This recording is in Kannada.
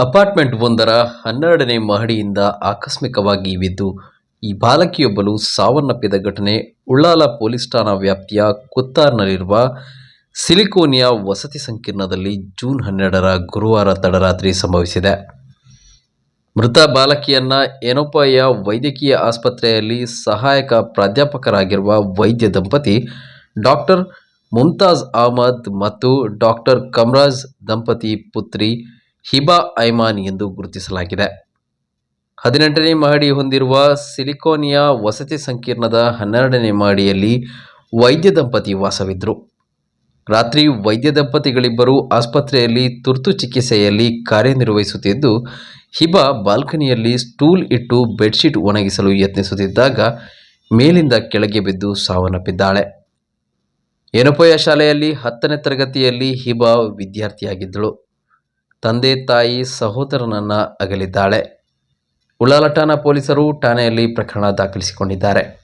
ಅಪಾರ್ಟ್ಮೆಂಟ್ ಒಂದರ ಹನ್ನೆರಡನೇ ಮಹಡಿಯಿಂದ ಆಕಸ್ಮಿಕವಾಗಿ ಬಿದ್ದು ಈ ಬಾಲಕಿಯೊಬ್ಬಳು ಸಾವನ್ನಪ್ಪಿದ ಘಟನೆ ಉಳ್ಳಾಲ ಪೊಲೀಸ್ ಠಾಣಾ ವ್ಯಾಪ್ತಿಯ ಕುತ್ತಾರ್ನಲ್ಲಿರುವ ಸಿಲಿಕೋನಿಯಾ ವಸತಿ ಸಂಕೀರ್ಣದಲ್ಲಿ ಜೂನ್ ಹನ್ನೆರಡರ ಗುರುವಾರ ತಡರಾತ್ರಿ ಸಂಭವಿಸಿದೆ. ಮೃತ ಬಾಲಕಿಯನ್ನ ಏನೋಪಾಯ ವೈದ್ಯಕೀಯ ಆಸ್ಪತ್ರೆಯಲ್ಲಿ ಸಹಾಯಕ ಪ್ರಾಧ್ಯಾಪಕರಾಗಿರುವ ವೈದ್ಯ ದಂಪತಿ ಡಾಕ್ಟರ್ ಮುಮ್ತಾಜ್ ಅಹಮದ್ ಮತ್ತು ಡಾಕ್ಟರ್ ಕಮ್ರಾಜ್ ದಂಪತಿ ಪುತ್ರಿ ಹಿಬಾ ಐಮಾನ್ ಎಂದು ಗುರುತಿಸಲಾಗಿದೆ. ಹದಿನೆಂಟನೇ ಮಹಡಿ ಹೊಂದಿರುವ ಸಿಲಿಕೋನಿಯಾ ವಸತಿ ಸಂಕೀರ್ಣದ ಹನ್ನೆರಡನೇ ಮಹಡಿಯಲ್ಲಿ ವೈದ್ಯ ದಂಪತಿ ವಾಸವಿದ್ದರು ರಾತ್ರಿ ವೈದ್ಯ ದಂಪತಿಗಳಿಬ್ಬರು ಆಸ್ಪತ್ರೆಯಲ್ಲಿ ತುರ್ತು ಚಿಕಿತ್ಸೆಯಲ್ಲಿ ಕಾರ್ಯನಿರ್ವಹಿಸುತ್ತಿದ್ದು, ಹಿಬಾ ಬಾಲ್ಕನಿಯಲ್ಲಿ ಸ್ಟೂಲ್ ಇಟ್ಟು ಬೆಡ್ಶೀಟ್ ಒಣಗಿಸಲು ಯತ್ನಿಸುತ್ತಿದ್ದಾಗ ಮೇಲಿಂದ ಕೆಳಗೆ ಬಿದ್ದು ಸಾವನ್ನಪ್ಪಿದ್ದಾಳೆ. ಏನಪೋಯ ಶಾಲೆಯಲ್ಲಿ ಹತ್ತನೇ ತರಗತಿಯಲ್ಲಿ ಹಿಬಾ ವಿದ್ಯಾರ್ಥಿಯಾಗಿದ್ದಳು. ತಂದೆ ತಾಯಿ ಸಹೋದರನನ್ನ ಅಗಲಿದ್ದಾಳೆ. ಉಳಾಲ ಠಾಣಾ ಪೊಲೀಸರು ಠಾಣೆಯಲ್ಲಿ ಪ್ರಕರಣ ದಾಖಲಿಸಿಕೊಂಡಿದ್ದಾರೆ.